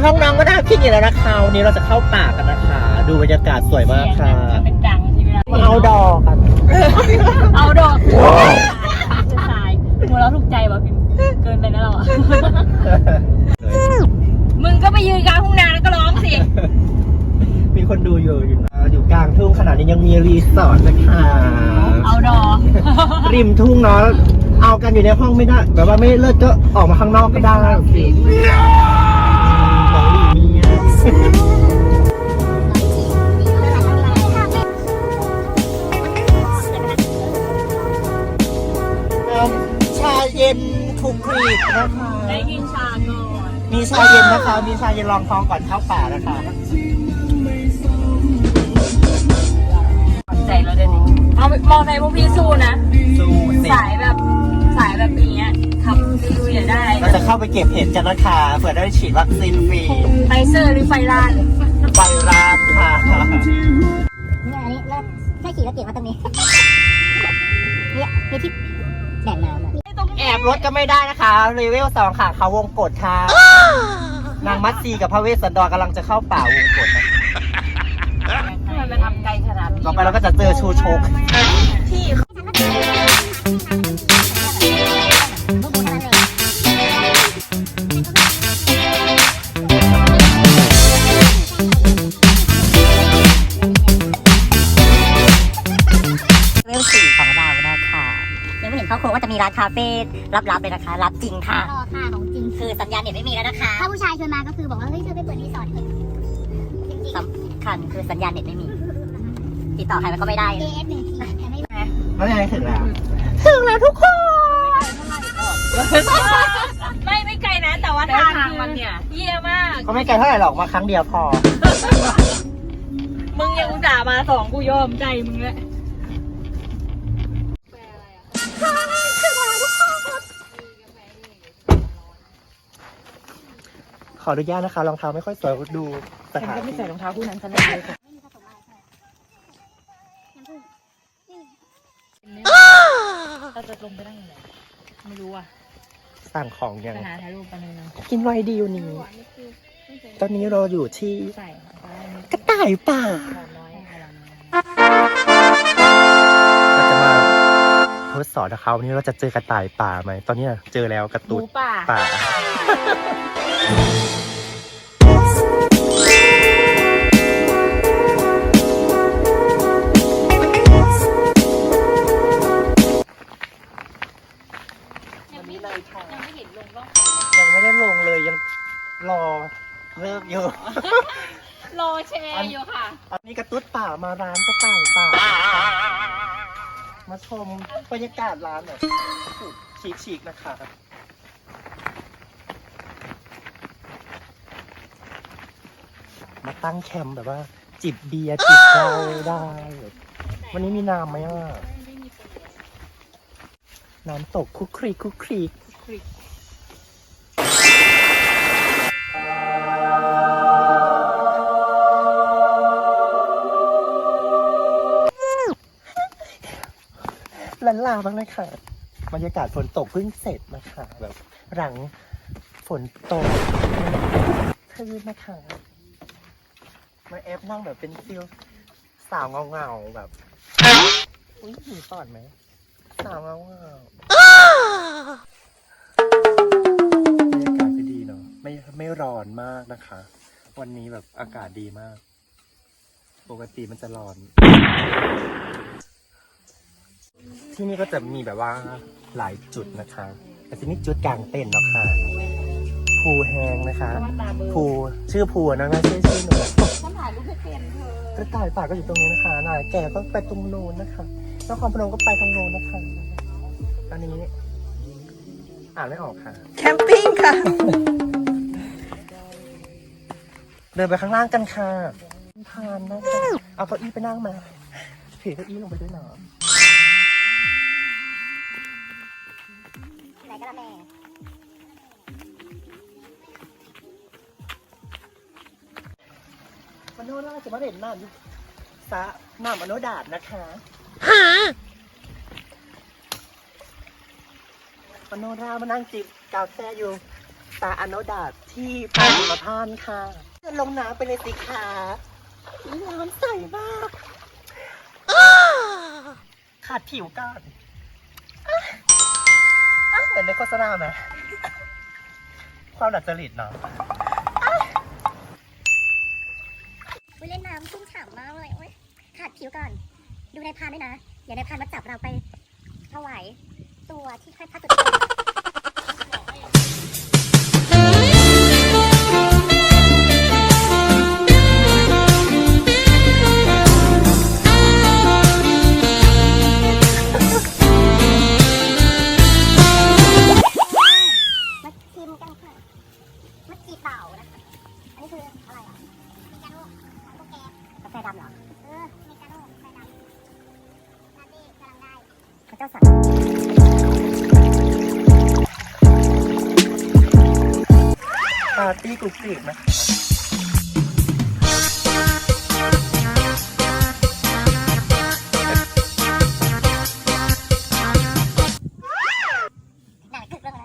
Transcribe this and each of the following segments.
ช่องน้องก็น่าพิงอยู่แล้วนะคะวันนี้เราจะเข้าป่ากันนะคะ ดูบรรยากาศสวยมากค่ะจะเป็นดังที่เวลามาเอาดอกกันเอาดอกสายหัวเราะถูกใจป่ะพิมพ์เกินไปนะเราอะมึงก็ไปยืนกลางทุ่งนาแล้วก็ร้องสิมีคนดูอยู่อยู่นะอยู่กลางทุ่งขนาดนี้ยังมีรีสอร์ทนะคะเอาดอกริมทุ่งเนาะเอากันอยู่ในห้องไม่ได้แบบว่าไม่เลิศก็ออกมาข้างนอกก็ได้ เย็นทุกครีกนะคะได้กินชาก่อนมีชาเย็นนะคะ มีชาเย็นรองท้องก่อนเข้าป่านะคะใจเราเดี๋ยวนี้เอามองในพวกพี่สู้นะ สู้สิสายแบบสายแบบนี้ทำรีวิวอย่าได้เราจะเข้าไปเก็บเห็ดกันนะคะเผื่อได้ฉีดวัคซีนฟรีไฟเซอร์หรือไฟลานไฟรานค่ะเนี่ยอันนี้แล้วแค่ขี่รถเก๋งมาตรงนี้เนี่ยมีที่แดดน้ำ อะแอบรถก็ไม่ได้นะคะเลเวลสองค่ะเขาวงกดค่ะนางมัตซีกับพระเวสสันดรกำลังจะเข้าป่าวงกดนะทำไมมันทำไกลขนาดนี้ ต่อไปเราก็จะเจอชูโชก รงว่าจะมีร้านคาเฟ่ลับๆเลยนะคะ รับจริงค่ะ รอค่ะของจริง คือสัญญาณเน็ตไม่มีแล้วนะคะถ้าผู้ชายชวนมาก็คือบอกว่าเฮ้ยเธอไปเปิดรีสอร์ทเถอะจริงสำคัญคือสัญญาณเน็ตไม่มี ติดต่อใครมันก็ไม่ได้ๆ AF หนึ่งทีแต่ไม่แล้วยังไงถึงแล้วไม่ไม่ไกลนะ แต่ว่าทางมันเนี่ยเยี่ยมาก ก็ไม่ไกลเท่าไหร่หรอกมาครั้งเดียวพอ มึงยังอุตส่าห์มาสองกูยอมใจมึงแล้ว ออนุญาตนะคะรองเท้าไม่ค่อยสวยดูสถานก็ไม่ที่ใส่รองเท้าคู่นั้นซะเลยไม่มีผสมอะไรใช่น้ำผึ้งเราจะลงไปได้ยังไงไม่รู้อะสั่งของยัง ไปหาถ่ายรูปกันเลยนะกินไวดีวันนี้ตอนนี้เราอยู่ที่ใส่ได้กระต่ายป่าขอน้อยขอน้อยเราจะมาทดสอบนะคะวันนี้เราจะเจอกระต่ายป่าไหม ตอนนี้เจอแล้วกระหมูตุ้ดป่าป่า ยังไม่เลยค่ะยังไม่เห็นลงก็ยังไม่ได้ลงเลยยังรอเลิกอยู่ รอแชร์อยู่ค่ะอันนี้กระตุ้ดป่ามาร้านกระต่ายป่า มาชมบรรยากาศร้านหน่อยฉีกๆนะคะ มา ตั้งแคมป์แบบว่า จิบเบียร์จิบเหล้าได้ วันนี้มีน้ำไหมอะ น้ำตกคุกครีคุกครีลันลาบ้างนะคะบรรยากาศฝนตกเพิ่งเสร็จนะคะแบบหลังฝนตกทื่นนะคะ มาแอปนั่งแบบเป็นฟิลสาวเงาๆแบบ อุ้ยมีปอดไหม สาวเงาเงาบรรยากาศก็ดีเนาะ ไม่ไม่ร้อนมากนะคะ วันนี้แบบอากาศดีมาก ปกติมันจะร้อน ที่นี่ก็จะมีแบบว่าหลายจุดนะคะ แต่ที่นี่จุดกลางเต้นท์เนาะค่ะ ภูแหงนะคะ ภูชื่อภูนะไม่ใช่ชื่อหนู ถ่ายรูปให้เป็นเธอกระต่ายป่าก็อยู่ตรงนี้นะคะนายแก่ก็ไปตรงโน้นนะคะนครพนมก็ไปตรงโน้นนะคะ อันนี้ อ่านไม่ออกค่ะ แคมปิ้งค่ะ เดินไปข้างล่างกันค่ะทานนะคะเอาเก้าอี้ไปนั่งมาถือเก้าอี้ลงไปด้วยเนาะไหนก็ละแม่ โนราจะมาเด่นน้ำอยู่สระน้ำมโนดาดนะคะมโนรามานั่งจิบกาแฟอยู่ตาอโนดาตที่ปางประทานค่ะเดินลงน้ำไปเลยสิคะน้ำใสมากอ้าขาดผิวก่อนอะอะเหมือนในโฆษณาไหมความดัดจริตเนาะ วิเล่นน้ำชุ่มฉ่ำมากเลยโอ๊ยขาด ผิวก่อน ดูในายพานด้วยนะเดี๋ยวนายพานมาจับเราไปถวายตัวที่ค่ายพระจุด เจ้าสั่งปาร์ตี้กรุบกริบนะคะหนังกึกเรื่องอะไร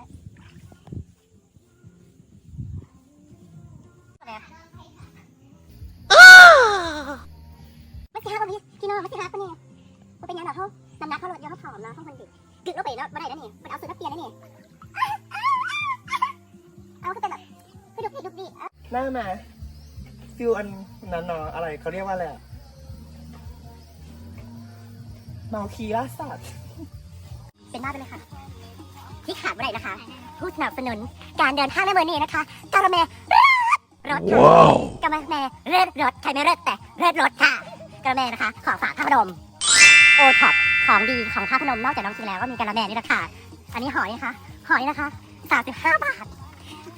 อะไรอะไม่ใช่ฮะคนนี้พี่น้องไม่ใช่ฮะคนนี้มันเป็นยังไงเขา น้ำหนักเขาลดเยอะเขาผอมเนาะเขาคนดึกกึกลงไปแล้วไม่ได้แล้วนี่มันเอาสูตรนักเรียนแล้วนี่เอาก็เป็นแบบคือดุกดิดุกดิหน้ามาฟิลอันนั้นเนาะอะไรเขาเรียกว่าอะไรอะเมาคีล่าสัตว์เป็นหน้าไปเลยค่ะที่ขาดไม่ได้นะคะ ผู้สนับสนุนการเดินทางในเมืองนี้นะคะการะเมรถค่ะกระแมเลือดรถใครไม่เลือดแต่เลือดรถค่ะกระแมนะคะ ขอฝากพระพนมโอท็อป ของดีของพระพนมนอกจากน้องกินแล้วก็มีกระแมนี่แหละค่ะ อันนี้หอยนะคะ หอยนะคะ35บาท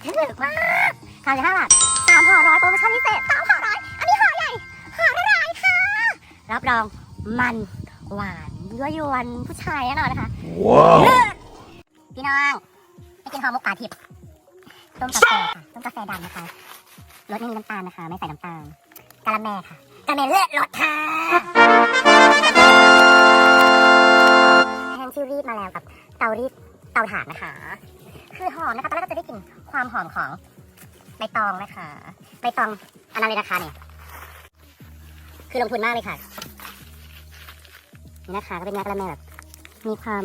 ถูกมาก35บาทสามห่อร้อยโปรโมชั่นพิเศษสามห่อร้อยอันนี้ห่อใหญ่ห่อละร้อยค่ะ รับรองมันหวานยั่วยวนผู้ชายแน่นอนนะคะพี่น้องไปกินห่อหมกปลาทิพย์ต้มกาแฟค่ะต้มกาแฟดำนะคะรสไม่มีน้ำตาลนะคะ ไม่ใส่น้ำตาลกะละแมค่ะกะละแมเลือดรสค่ะ กับเตารีดเตาถ่านนะคะ คือหอมนะคะตอนแรกก็จะได้กลิ่นความหอมของใบตองนะคะใบตองอันนั้นเลยนะคะเนี่ยคือลงทุนมากเลยค่ะนี่นะคะก็เป็นเนื้อกะละแมแบบมีความ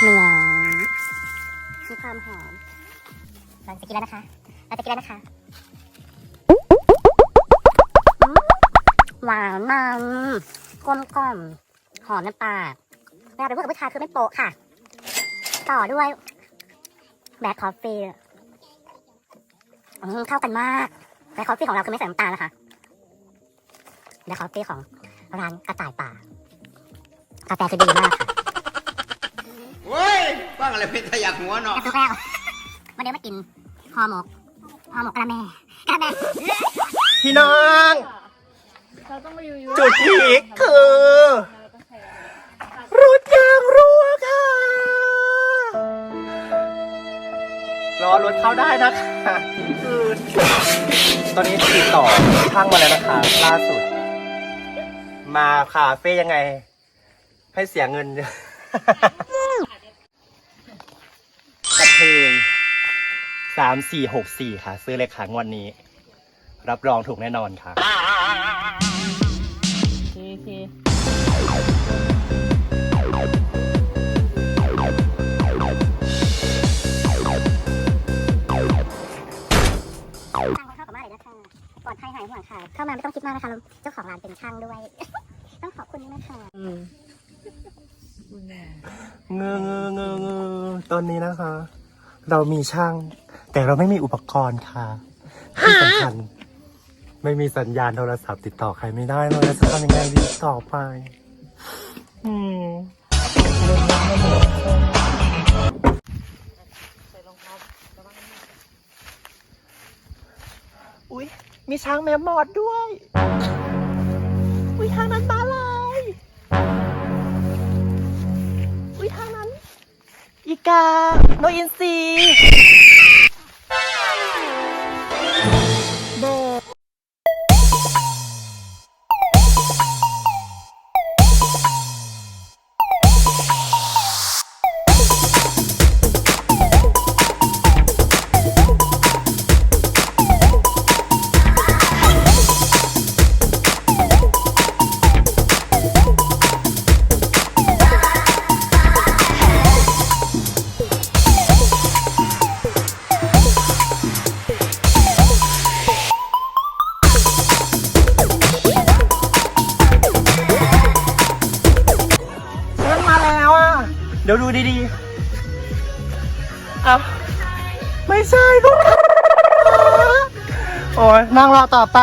เหนียวมีความหอมเราจะกินแล้วนะคะเราจะกินแล้วนะคะหวานมันกลมกล่อมหอมน้ำปลาเวลาไปพูดกับผู้ชายคือไม่โปะค่ะ ต่อด้วยแบล็คคอฟฟี่อืมเข้ากันมากแบล็คคอฟฟี่ของเราคือไม่ใส่น้ำตาลนะคะแบล็คคอฟฟี่ของร้านกระต่ายป่ากาแฟคือดีมากค่ะเว้ยบ้างอะไรเป็นขยักหัวเนาะกระตุกแล้ววันนี้มากินห่อหมกห่อหมกกระแมกระแมพี่น้องเราต้องมาอยู่จุดพีคคือ รอรถเข้าได้นะคะคือตอนนี้ติดต่อช่างมาแล้วนะคะ ล่าสุด มาคาเฟ่ยังไง ให้เสียเงินกระเทยสามสี่หกสี่ค่ะ ซื้อเลยค่ะงวดนี้ รับรองถูกแน่นอนค่ะ โอเค ของร้านเป็นช่างด้วย ต้องขอบคุณด้วยนะคะอืมเงอเงอเงอเงอตอนนี้นะคะ เรามีช่าง แต่เราไม่มีอุปกรณ์ค่ะที่สำคัญไม่มีสัญญาณโทรศัพท์ติดต่อใครไม่ได้เลยจะทำยังไงดีต่อไปอืมอุ้ยมีช้างแมมมอดด้วย อุ้ยทางนั้นมาลายอุ้ยทางนั้น อีกา โนอินซี ดีๆเอาไม่ใช่ลูกค้าโอ้ยนั่งรอต่อไป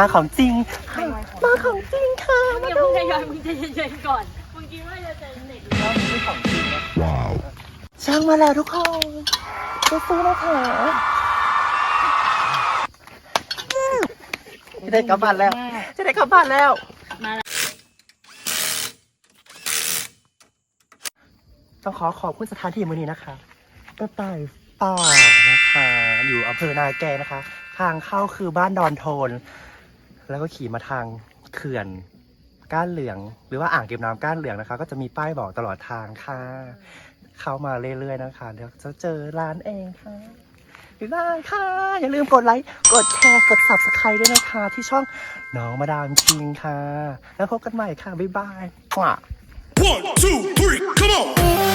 มาของจริงค่ะมาของจริงค่ะมึงอย่าเพิ่งทยอยมึงใจเย็นๆก่อนมึงคิดว่าจะเจอเด็กช่างมาแล้วทุกคนสู้ๆนะคะจะได้กลับบ้านแล้ว จะได้กลับบ้านแล้วมาแล้วต้องขอขอบคุณสถานที่มือนี้นะคะกระต่ายป่านะคะ อยู่อำเภอนาแกนะคะ ทางเข้าคือบ้านดอนโทน แล้วก็ขี่มาทางเขื่อนก้านเหลือง หรือว่าอ่างเก็บน้ำก้านเหลืองนะคะ ก็จะมีป้ายบอกตลอดทางค่ะ เข้ามาเรื่อยๆนะคะเดี๋ยวจะเจอร้านเองค่ะบ๊ายบายค่ะ อย่าลืมกดไลค์ กดแชร์ กด subscribe ด้วยนะคะ ที่ช่องน้องมาดามคิงค่ะ แล้วพบกันใหม่ค่ะ บ๊ายบาย One, two, three, come on!